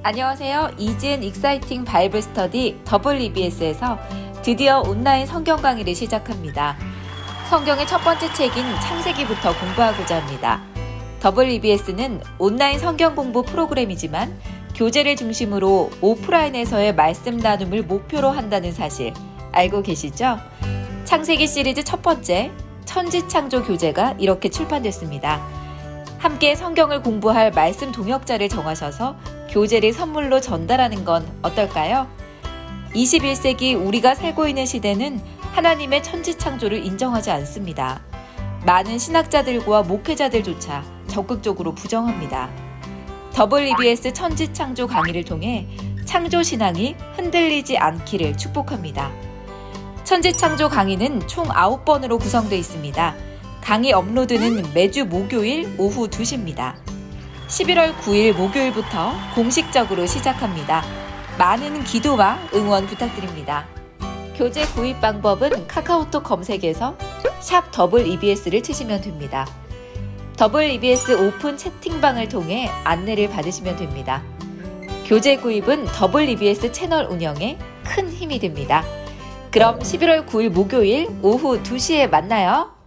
안녕하세요. 이지은 익사이팅 바이블 스터디 더블 EBS에서 드디어 온라인 성경 강의를 시작합니다. 성경의 첫 번째 책인 창세기부터 공부하고자 합니다. 더블 EBS는 온라인 성경 공부 프로그램이지만 교재를 중심으로 오프라인에서의 말씀 나눔을 목표로 한다는 사실 알고 계시죠? 창세기 시리즈 첫 번째 천지창조 교재가 이렇게 출판됐습니다. 함께 성경을 공부할 말씀 동역자를 정하셔서 교재를 선물로 전달하는 건 어떨까요? 21세기 우리가 살고 있는 시대는 하나님의 천지창조를 인정하지 않습니다. 많은 신학자들과 목회자들조차 적극적으로 부정합니다. WBS 천지창조 강의를 통해 창조 신앙이 흔들리지 않기를 축복합니다. 천지창조 강의는 총 9번으로 구성되어 있습니다. 강의 업로드는 매주 목요일 오후 2시입니다. 11월 9일 목요일부터 공식적으로 시작합니다. 많은 기도와 응원 부탁드립니다. 교재 구입 방법은 카카오톡 검색에서 샵 더블 EBS를 치시면 됩니다. 더블 EBS 오픈 채팅방을 통해 안내를 받으시면 됩니다. 교재 구입은 더블 EBS 채널 운영에 큰 힘이 됩니다. 그럼 11월 9일 목요일 오후 2시에 만나요.